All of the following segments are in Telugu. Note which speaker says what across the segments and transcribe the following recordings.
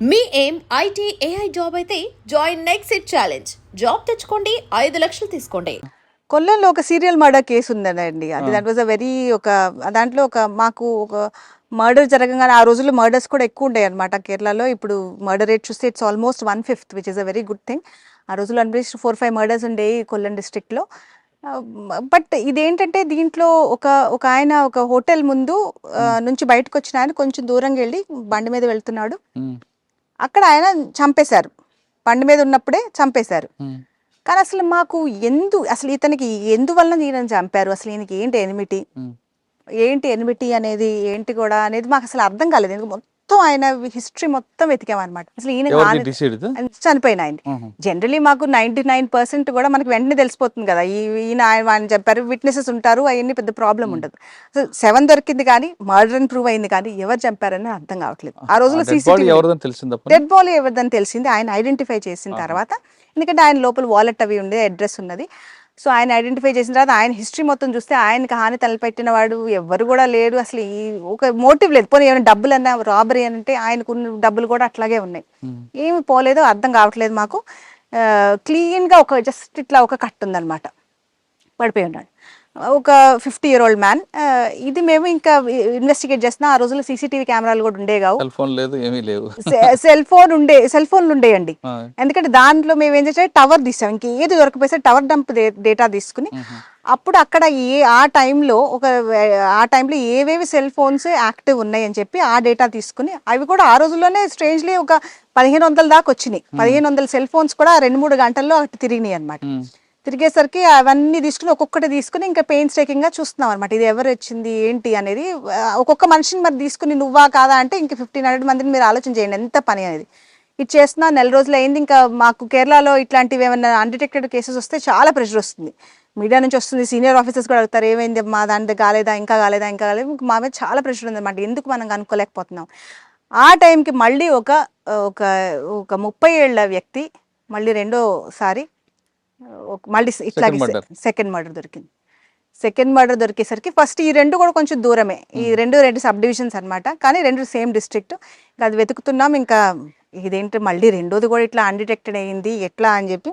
Speaker 1: మీ ఏం ఐటీ ఏఐ జాబ్ అయితే join next it challenge. Job తెచ్చుకోండి ఐదు లక్షలు తీసుకోండి.
Speaker 2: కొల్లంలో ఒక సీరియల్ మర్డర్ కేసు ఉందండి. అది దట్ వాజ్ అ వెరీ ఒక దాంట్లో ఒక మాకు ఒక మర్డర్ జరగగానే ఆ రోజుల్లో మర్డర్స్ కూడా ఎక్కువ ఉండే అనమాట కేరళలో ఇప్పుడు మర్డర్ రేట్ చూస్తే it's almost one fifth which is a very good thing ఆ రోజుల్లో అట్లీస్ట్ ఫోర్ ఫైవ్ మర్డర్స్ ఉండే కొల్లం డిస్ట్రిక్ట్లో బట్ ఇదేంటంటే దీంట్లో ఒక ఒక ఆయన ఒక హోటల్ ముందు నుంచి బయటకు వచ్చిన ఆయన కొంచెం దూరంగా వెళ్ళి బండి మీద వెళ్తున్నాడు. అక్కడ ఆయన చంపేశారు. బండి మీద ఉన్నప్పుడే చంపేశారు. కానీ అసలు మాకు ఎందు అసలు ఇతనికి ఎందువల్ల ఈయనని చంపారు? అసలు ఈయనకి ఏంటి ఎనిమిటి. ఏంటి ఎనిమిటి అనేది ఏంటి కూడా అనేది మాకు అసలు అర్థం కాలేదు. ఎందుకు మొత్తం ఆయన హిస్టరీ మొత్తం వెతికామన్నమాట. అసలు ఈయన చనిపోయిన ఆయన జనరలీ మాకు నైన్టీ నైన్ పర్సెంట్ కూడా మనకి వెంటనే తెలిసిపోతుంది కదా. ఈయన ఆయన చెప్పారు విట్నెసెస్ ఉంటారు అవన్నీ పెద్ద ప్రాబ్లం ఉండదు. సెవెన్ దొరికింది కానీ మర్డర్ అని ప్రూవ్ అయింది కానీ ఎవరు చంపారని అర్థం కావట్లేదు. ఆ రోజుల్లో
Speaker 3: బాడీ
Speaker 2: సీసీటీవీ డెడ్ బాడీ ఎవరిదని తెలిసింది ఆయన ఐడెంటిఫై చేసిన తర్వాత. ఎందుకంటే ఆయన లోపల వాలెట్ అవి ఉండే అడ్రస్ ఉన్నది. సో ఆయన ఐడెంటిఫై చేసిన తర్వాత ఆయన హిస్టరీ మొత్తం చూస్తే ఆయనకి హాని తలపెట్టిన వాడు ఎవరు కూడా లేడు. అసలు ఈ ఒక మోటివ్ లేదు. పోనీ ఏమైనా డబ్బులు అన్నా రాబరీ అని అంటే ఆయనకు ఉన్న డబ్బులు కూడా అట్లాగే ఉన్నాయి. ఏమి పోలేదో అర్థం కావట్లేదు మాకు. క్లీన్గా ఒక జస్ట్ ఇట్లా ఒక కట్ ఉందన్నమాట. పడిపోయి ఉన్నాడు. ఒక ఫిఫ్టీ ఇయర్ ఓల్డ్ మ్యాన్. ఇది మేము ఇంకా ఇన్వెస్టిగేట్ చేస్తున్నా. ఆ రోజుల్లో సీసీటీవీ కెమెరాలు కూడా ఉండే కావు.
Speaker 3: సెల్ ఫోన్ లేదు ఏమీ లేవు.
Speaker 2: సెల్ ఫోన్ ఉండే సెల్ ఫోన్లు ఉండేయండి. ఎందుకంటే దాంట్లో మేము ఏం చేసాం టవర్ తీసాం. ఇంకేది దొరకపోతే టవర్ డంప్ డేటా తీసుకుని అప్పుడు అక్కడ ఏ ఆ టైంలో ఒక ఆ టైంలో ఏవేవి సెల్ ఫోన్స్ యాక్టివ్ ఉన్నాయి అని చెప్పి ఆ డేటా తీసుకుని అవి కూడా ఆ రోజుల్లోనే స్ట్రేంజ్లీ ఒక పదిహేను వందల దాకా వచ్చినాయి. పదిహేను వందల సెల్ ఫోన్స్ కూడా రెండు మూడు గంటల్లో అటు తిరిగినాయి అనమాట. తిరిగేసరికి అవన్నీ తీసుకుని ఒక్కొక్కటి తీసుకుని ఇంకా పెయిన్ స్టేకింగ్గా చూస్తున్నాం అనమాట ఇది ఎవరు వచ్చింది ఏంటి అనేది. ఒక్కొక్క మనిషిని మరి తీసుకుని నువ్వా కాదా అంటే ఇంకా ఫిఫ్టీన్ హండ్రెడ్ మందిని మీరు ఆలోచన చేయండి. ఎంత పని అనేది. ఇది చేస్తున్నా నెల రోజులు అయింది ఇంకా మాకు కేరళలో ఇట్లాంటివి ఏమైనా అన్డిటెక్టెడ్ కేసెస్ వస్తే చాలా ప్రెషర్ వస్తుంది. మీడియా నుంచి వస్తుంది సీనియర్ ఆఫీసర్స్ కూడా అడుగుతారు ఏమైంది మా దాంట్లో కాలేదా ఇంకా కాలేదా ఇంకా కాలేదు? ఇంకా మా మీద చాలా ప్రెషర్ ఉంది ఎందుకు మనం కనుక్కోలేకపోతున్నాం? ఆ టైంకి మళ్ళీ ఒక ఒక ఒక ముప్పై ఏళ్ళ వ్యక్తి మళ్ళీ రెండోసారి మళ్ళీ ఇట్లాగే
Speaker 3: murder.
Speaker 2: సెకండ్ మర్డర్ దొరికింది. సెకండ్ మర్డర్ దొరికేసరికి ఫస్ట్ ఈ రెండు కూడా కొంచెం దూరమే. ఈ రెండు రెండు సబ్ డివిజన్స్ అనమాట కానీ రెండు సేమ్ డిస్ట్రిక్ట్ అది వెతుకుతున్నాం. ఇంకా ఇదేంటి మళ్ళీ రెండోది కూడా ఇట్లా అన్డిటెక్టెడ్ అయ్యింది. ఎట్లా అని చెప్పి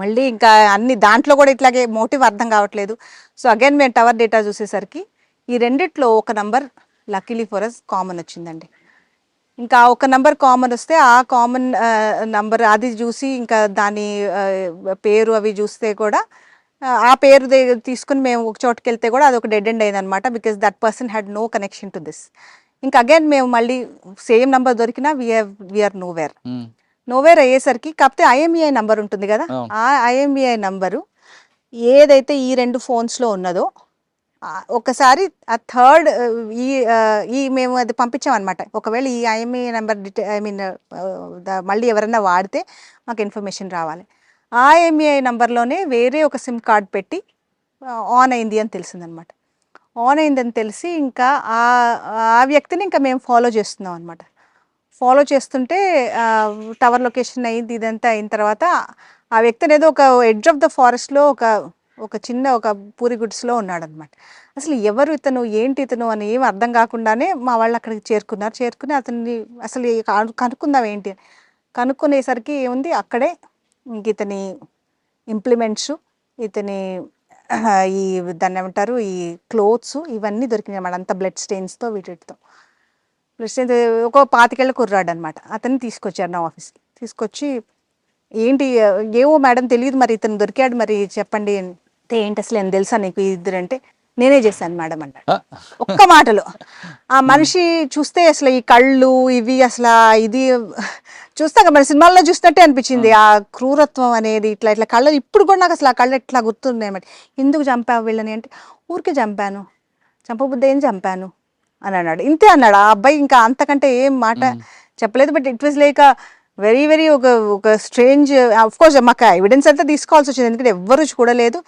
Speaker 2: మళ్ళీ ఇంకా అన్ని దాంట్లో కూడా ఇట్లాగే మోటివ్ అర్థం కావట్లేదు. సో అగైన్ మేము టవర్ డేటా చూసేసరికి ఈ రెండిట్లో ఒక number luckily for us common వచ్చిందండి. ఇంకా ఒక నంబర్ కామన్ వస్తే ఆ కామన్ నంబర్ అది చూసి ఇంకా దాని పేరు అవి చూస్తే కూడా ఆ, పేరు తీసుకుని మేము ఒక చోటుకి వెళ్తే కూడా అది ఒక డెడ్ ఎండ్ అయింది అనమాట because that person had no connection to this ఇంకా అగైన్ మేము మళ్ళీ సేమ్ నంబర్ దొరికినా we are we are nowhere
Speaker 3: um.
Speaker 2: Nowhere అయ్యేసరికి కాకపోతే ఐఎంఈఐ నంబర్ ఉంటుంది కదా. ఆ ఐఎంఈఐ నంబరు ఏదైతే ఈ రెండు ఫోన్స్లో ఉన్నదో ఒకసారి ఆ థర్డ్ ఈ ఈ మేము అది పంపించామన్నమాట. ఒకవేళ ఈ ఐఎంఈ నెంబర్ ఐ మీన్ మళ్ళీ ఎవరైనా వాడితే మాకు ఇన్ఫర్మేషన్ రావాలి. ఆ ఎంఈఐ నెంబర్లోనే వేరే ఒక సిమ్ కార్డ్ పెట్టి ఆన్ అయింది అని తెలిసిందనమాట ఆన్ అయిందని తెలిసి ఇంకా ఆ ఆ వ్యక్తిని ఇంకా మేము ఫాలో చేస్తున్నాం అనమాట ఫాలో చేస్తుంటే టవర్ లొకేషన్ అయింది ఇదంతా అయిన తర్వాత ఆ వ్యక్తిని ఏదో ఒక ఎడ్జ్ ఆఫ్ ద ఫారెస్ట్లో ఒక ఒక చిన్న ఒక పూరి గుడ్స్లో ఉన్నాడనమాట అసలు ఎవరు ఇతను? ఏంటి ఇతను? అని ఏం అర్థం కాకుండానే మా వాళ్ళు అక్కడికి చేరుకున్నారు. చేరుకుని అతన్ని అసలు కనుక్కుందాం ఏంటి? అని కనుక్కునేసరికి ఏముంది? అక్కడే ఇంక ఇతని ఇంప్లిమెంట్స్ ఇతని ఈ దాన్ని ఏమంటారు? ఈ క్లోత్స్ ఇవన్నీ దొరికినాయి అన్నమాట. అంత బ్లడ్ స్టెయిన్స్తో వీటితో. బ్లడ్ స్టెయిన్స్ ఒక పాతికేళ్ళ కుర్రాడు అనమాట అతన్ని తీసుకొచ్చారు నా ఆఫీస్కి. తీసుకొచ్చి ఏంటి? ఏవో మేడం తెలియదు మరి ఇతను దొరికాడు మరి చెప్పండి అంటే ఏంటి అసలు ఏం తెలుసా నీకు ఇద్దరు అంటే? నేనే చేశాను మేడం అన్నాడు.
Speaker 3: ఆ,
Speaker 2: ఒక్క మాటలో. ఆ మనిషి చూస్తే అసలు ఈ కళ్ళు ఇవి అసలు ఇది చూస్తాక మన సినిమాల్లో చూసినట్టే అనిపించింది. ఆ. క్రూరత్వం అనేది ఇట్లా ఇట్లా కళ్ళు ఇప్పుడు కూడా నాకు అసలు ఆ కళ్ళు ఎట్లా గుర్తున్నాయి అన్నమాట ఎందుకు చంపావు వీళ్ళని అంటే ఊరికే చంపాను. చంపబుద్ధి ఏం చంపాను? అని అన్నాడు. ఇంతే అన్నాడు. ఆ అబ్బాయి ఇంకా అంతకంటే ఏం మాట చెప్పలేదు. But it was like very very ఒక ఒక స్ట్రేంజ్ అఫ్ కోర్స్ మాకు ఎవిడెన్స్ అంతా తీసుకోవాల్సి వచ్చింది. ఎందుకంటే ఎవ్వరు చూడలేదు.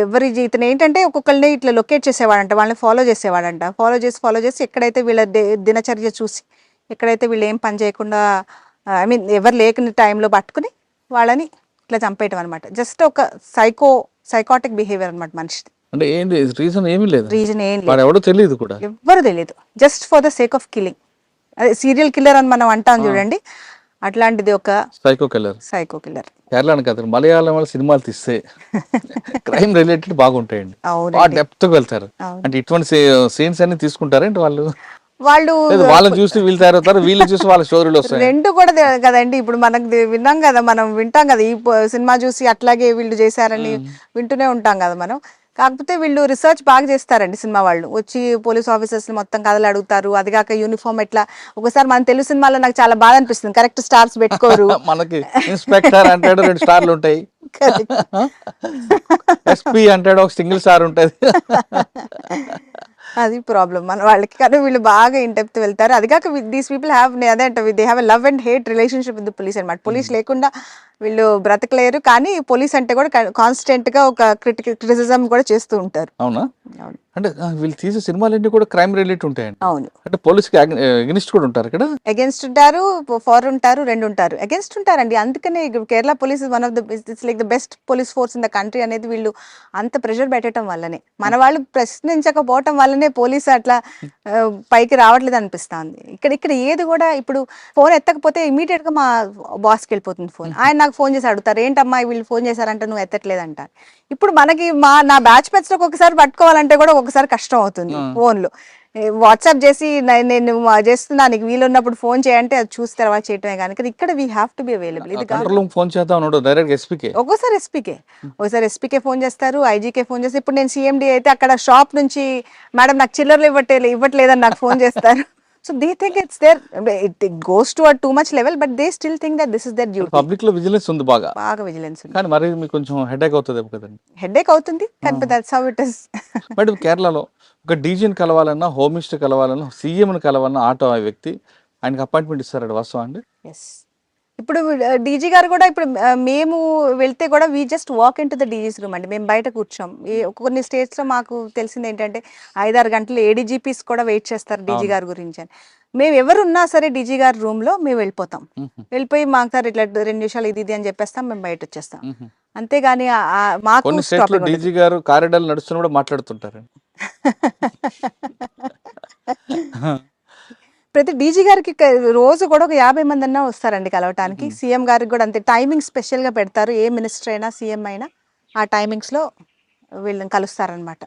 Speaker 2: ఎవరి ఇతను ఏంటంటే ఒక్కొక్కరిని ఇట్లా లొకేట్ చేసేవాడంట వాళ్ళని ఫాలో చేసేవాడంట. ఫాలో చేసి ఫాలో చేసి ఎక్కడైతే వీళ్ళ దినచర్య చూసి ఎక్కడైతే వీళ్ళు ఏం పని చేయకుండా ఐ మీన్ ఎవరు లేకుని టైంలో పట్టుకుని వాళ్ళని ఇట్లా చంపేయటం అనమాట జస్ట్ ఒక సైకో సైకాటిక్ బిహేవియర్ అనమాట మనిషిది.
Speaker 3: అంటే ఏంటి రీజన్ ఏమీ లేదు.
Speaker 2: రీజన్ ఏం లేదు.
Speaker 3: ఎవడో తెలియదు కూడా.
Speaker 2: ఎవ్వరు తెలియదు. Just for the sake of killing అదే సీరియల్ కిల్లర్ అని మనం అంటాం చూడండి. అట్లాంటిది ఒక
Speaker 3: psycho killer
Speaker 2: psycho killer
Speaker 3: Kerala కాదు మలయాళం వాళ్ళ సినిమాలు తీస్తే క్రైమ్ రిలేటెడ్ బాగుంటాయండి. డెప్త్ వెళ్తారు. అంటే ఇటువంటి సీన్స్ అన్ని తీసుకుంటారేంటి వాళ్ళు?
Speaker 2: వాళ్ళు
Speaker 3: వాళ్ళని చూసి వీళ్ళు తయారవుతారు వీళ్ళు చూసి వాళ్ళ స్టోరీలు వస్తాయి.
Speaker 2: రెండు కూడా కదండి. ఇప్పుడు మనకు విన్నాం కదా మనం వింటాం కదా. ఈ సినిమా చూసి అట్లాగే వీళ్ళు చేశారని వింటూనే ఉంటాం కదా మనం. కాకపోతే వీళ్ళు రీసెర్చ్ బాగా చేస్తారండి సినిమా వాళ్ళు. వచ్చి పోలీస్ ఆఫీసర్స్ మొత్తం కథలు అడుగుతారు. అది కాక యూనిఫామ్ ఎట్లా? ఒకసారి మన తెలుగు సినిమాలో నాకు చాలా బాధ అనిపిస్తుంది. కరెక్ట్ స్టార్స్ పెట్టుకోరు.
Speaker 3: మనకి ఇన్స్పెక్టర్ అంటాడు రెండు స్టార్లు ఉంటాయి. ఎస్పీ అంటాడు ఒక సింగిల్ స్టార్ ఉంటది.
Speaker 2: అది ప్రాబ్లం మన వాళ్ళకి కానీ వీళ్ళు బాగా ఇన్ డెప్త్ వెళ్తారు. అది కాక దీస్ పీపుల్ హ్యావ్ అదే అంటే they have love and hate relationship with police అనమాట పోలీస్ లేకుండా వీళ్ళు బ్రతకలేరు. కానీ పోలీస్ అంటే కూడా కాన్స్టెంట్గా ఒక క్రిటికల్ క్రిటిసిజం కూడా చేస్తూ ఉంటారు.
Speaker 3: అవునా?
Speaker 2: అవును.
Speaker 3: అంటే వీళ్ళు తీసే సినిమాలన్నీ కూడా క్రైమ్ రిలేటెడ్ ఉంటాయండి.
Speaker 2: అవును.
Speaker 3: అంటే పోలీస్కి అగ్నిస్ట్ కూడా ఉంటారు ఇక్కడ
Speaker 2: అగేన్స్ట్ ఉంటారు ఫార్ ఉంటారు రెండు ఉంటారు. అగేన్స్ట్ ఉంటారండి. అందుకనే Kerala police one of the it's like the best police force in the country అనేది వీళ్ళు అంత ప్రెషర్ పెట్టడం వల్లనే. మన వాళ్ళు ప్రశ్నించకపోవటం వల్లనే పోలీస్ అట్లా పైకి రావట్లేదు అనిపిస్తుంది. ఇక్కడ ఇక్కడ ఏది కూడా ఇప్పుడు ఫోన్ ఎత్తకపోతే ఇమీడియట్గా మా బాస్కి వెళ్ళిపోతుంది ఫోన్. ఆయన నాకు ఫోన్ చేసి అడుగుతారు ఏంటమ్మా వీళ్ళు ఫోన్ చేశారంటే నువ్వు ఎత్తట్లేదు అంటారు ఇప్పుడు మనకి మా నా బ్యాచ్ మెట్స్ ఒకసారి పట్టుకోవాలంటే కూడా ఒకసారి కష్టం అవుతుంది ఫోన్లో. వాట్సాప్ చేసి నేను చేస్తున్నా నీకు వీలున్నప్పుడు ఫోన్ చేయంటే అది చూసి తర్వాత చేయటమే కానీ ఇక్కడ- ఇక్కడ we have to be available ఇది
Speaker 3: ఫోన్ చేద్దాం డైరెక్ట్ ఎస్పీకే
Speaker 2: ఒక్కోసారి ఎస్పీకే ఒకసారి ఎస్పీకే ఫోన్ చేస్తారు ఐజీకే ఫోన్ చేస్తారు. ఇప్పుడు నేను సిఎండి అయితే అక్కడ షాప్ నుంచి మేడం నాకు చిల్లర్లు ఇవ్వట్లే ఇవ్వట్లేదని నాకు ఫోన్ చేస్తారు. So they think it's there it goes to too much level but they still think that this is their duty
Speaker 3: పబ్లిక్లో విజిలెన్స్ ఉంది బాగా.
Speaker 2: బాగా విజిలెన్స్ ఉంది.
Speaker 3: కానీ మరి మీకు కొంచెం హెడేక్ అవుతుంది కదండి.
Speaker 2: హెడేక్ అవుతుంది కానీ that's how it is
Speaker 3: madam కేరళలో ఒక డీజీని కలవాలన్నా హోమ్ మినిస్టర్ కలవాలన్నా సీఎంని కలవాలన్నా ఆటో ఆ వ్యక్తి ఆయనకి అపాయింట్మెంట్ ఇస్తారండి వాస్తవం అండి
Speaker 2: ఎస్ ఇప్పుడు డీజీ గారు కూడా ఇప్పుడు మేము వెళ్తే కూడా we just walk into the DG's room అండి. మేము బయట కూర్చోం. ఈ కొన్ని స్టేట్స్లో మాకు తెలిసింది ఏంటంటే ఐదారు గంటలు ఏడీజీపీస్ కూడా వెయిట్ చేస్తారు డీజీ గారి గురించి అని. మేము ఎవరు ఉన్నా సరే డీజీ గారి రూమ్లో మేము వెళ్ళిపోతాం. వెళ్ళిపోయి మాకు సార్ ఇట్లా రెండు నిమిషాలు ఇది ఇది అని చెప్పేస్తాం మేము బయట వచ్చేస్తాం. అంతేగాని మాకు
Speaker 3: లో. డీజీ గారు కారిడార్లు నడుస్తున్న కూడా మాట్లాడుతుంటారు.
Speaker 2: డీజీ గారికి రోజు కూడా ఒక యాభై మంది అన్నా వస్తారండి కలవటానికి. సీఎం గారికి కూడా అంతే. టైమింగ్ స్పెషల్గా పెడతారు. ఏ మినిస్టర్ అయినా సీఎం అయినా ఆ టైమింగ్స్లో వీళ్ళని కలుస్తారనమాట